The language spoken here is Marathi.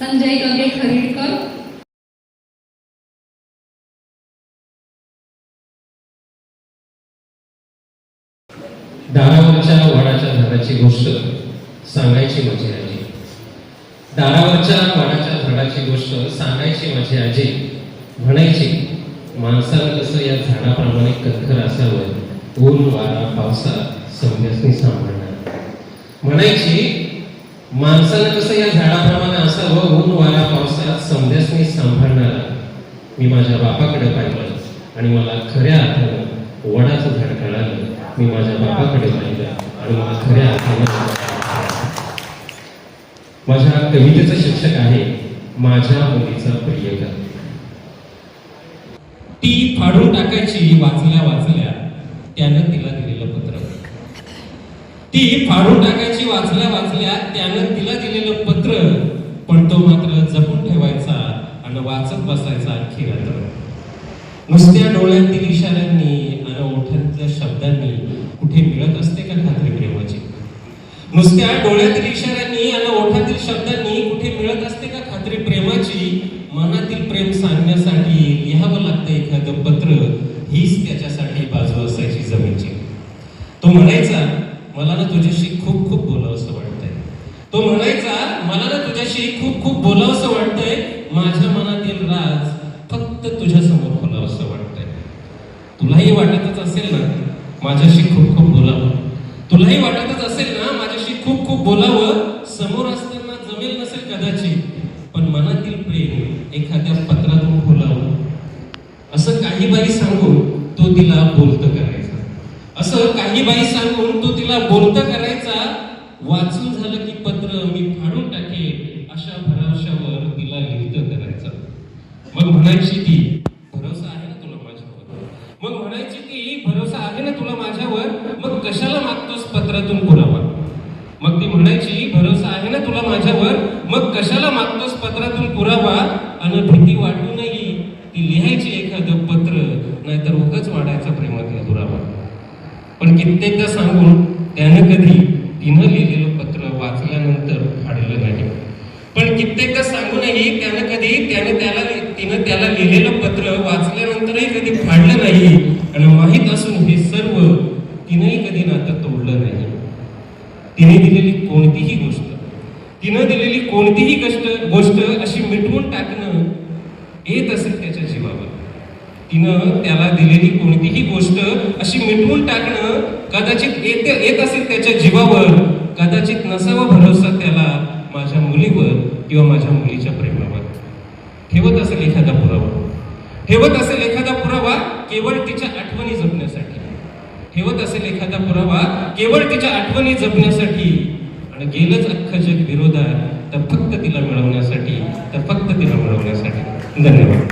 संजय गगे खरीडकर. दारावरच्या वाडाच्या झाडाची गोष्ट सांगायची माझी आजी. दारावरच्या वाडाच्या झाडाची गोष्ट सांगायची माझी आजी. म्हणायची माणसाला कसं या झाडाप्रमाणे कणखर असावं ऊन वारा पावसा समजासनी सांभाळणार. म्हणायची माणसाला कसं या झाडाप्रमाणे असावं ऊन वारा संध्यास मी सांभाळणार मी माझ्या बापाकडे पाहिलं आणि मला खऱ्या अर्थानं वडाचं झाड कळालं. मी माझ्या बापाकडे पाहिलं आणि मला खऱ्या अर्थानं माझ्या कवितेचं शिक्षक आहे माझ्या मुलीचा प्रियकर ती फाडून टाकायची वाचल्या वाचल्या त्यानं तिला दिलेलं पत्र. ती फाडून टाकायची वाचल्या वाचल्या त्यानं तिला दिलेलं पत्र पण तो मात्र जपून ठेवायचा आणि वाचत बसायचा आणखी रात्र. नुसत्या डोळ्यातील इशाऱ्यांनी आणि ओठांतल्या शब्दांनी कुठे मिळत असते का खात्री प्रेमाची? नुसत्या डोळ्यातील इशाऱ्यांनी आणि ओठातील शब्दांनी कुठे मिळत असते का खात्री प्रेमाची? मनातील प्रेम सांगण्यासाठी लिहावं लागतं एखादं पत्र हीच त्याच्यासाठी बाजू असायची जमीनची. तो म्हणायचा मला ना तुझ्याशी खूप खूप बोलावंसं वाटतंय. तो म्हणायचा मला ना तुझ्याशी खूप खूप बोलावंसं वाटतंय. माझ्या मनातील राज फक्त तुझ्या समोर खोलावं वाटतंय. तुलाही वाटतच असेल ना माझ्याशी खूप खूप बोलावं. तुलाही वाटतच असेल ना माझ्याशी खूप खूप बोलावं. समोर असताना जमेल नसेल कदाचित पण मनातील प्रेम एखाद्या पत्रातून बोलावं. असं काही बाई सांगून तो तिला बोलत करायचं असं काही बाई सांगून तो करायचा वाचून झालं की पत्र मी फाडून टाके अशा भरवशावर तिला लिहित करायचं. मग म्हणायची ती भरोसा आहे ना तुला माझ्यावर? मग म्हणायची ती भरोसा आहे ना तुला माझ्यावर? मग कशाला मागतोस पत्रातून पुरावा? मग ती म्हणायची भरोसा आहे ना तुला माझ्यावर? मग कशाला मागतोस पत्रातून पुरावा? आणि भीती वाटूनही ती लिहायची एखादं पत्र नाहीतर उगच वाढायचा प्रेमातला दुरावा. पण कित्येकदा सांगून त्यानं कधी तिनं लिहिलेलं पत्र वाचल्यानंतर फाडलं नाही. पण कित्येक सांगूनही त्यानं कधी त्यानं त्याला तिनं त्याला लिहिलेलं पत्र वाचल्यानंतरही कधी फाडलं नाही. आणि माहीत असून हे सर्व तिनंही कधी नातं तोडलं नाही. तिने दिलेली कोणतीही गोष्ट तिनं दिलेली कोणतीही कष्ट गोष्ट अशी मिटवून टाकणं येत असेल त्याच्या जीवावर. तिनं त्याला दिलेली कोणतीही गोष्ट अशी मिटवून टाकणं कदाचित येत येत असेल त्याच्या जीवावर कदाचित नसावा भरोसा त्याला माझ्या मुलीवर किंवा माझ्या मुलीच्या प्रेमावर. ठेवत असेल एखादा पुरावा. ठेवत असेल एखादा पुरावा केवळ तिच्या आठवणी जपण्यासाठी. ठेवत असेल एखादा पुरावा केवळ तिच्या आठवणी जपण्यासाठी. आणि गेलंच अख्खं जग विरोधात तर फक्त तिला मिळवण्यासाठी तर फक्त तिला मिळवण्यासाठी. धन्यवाद.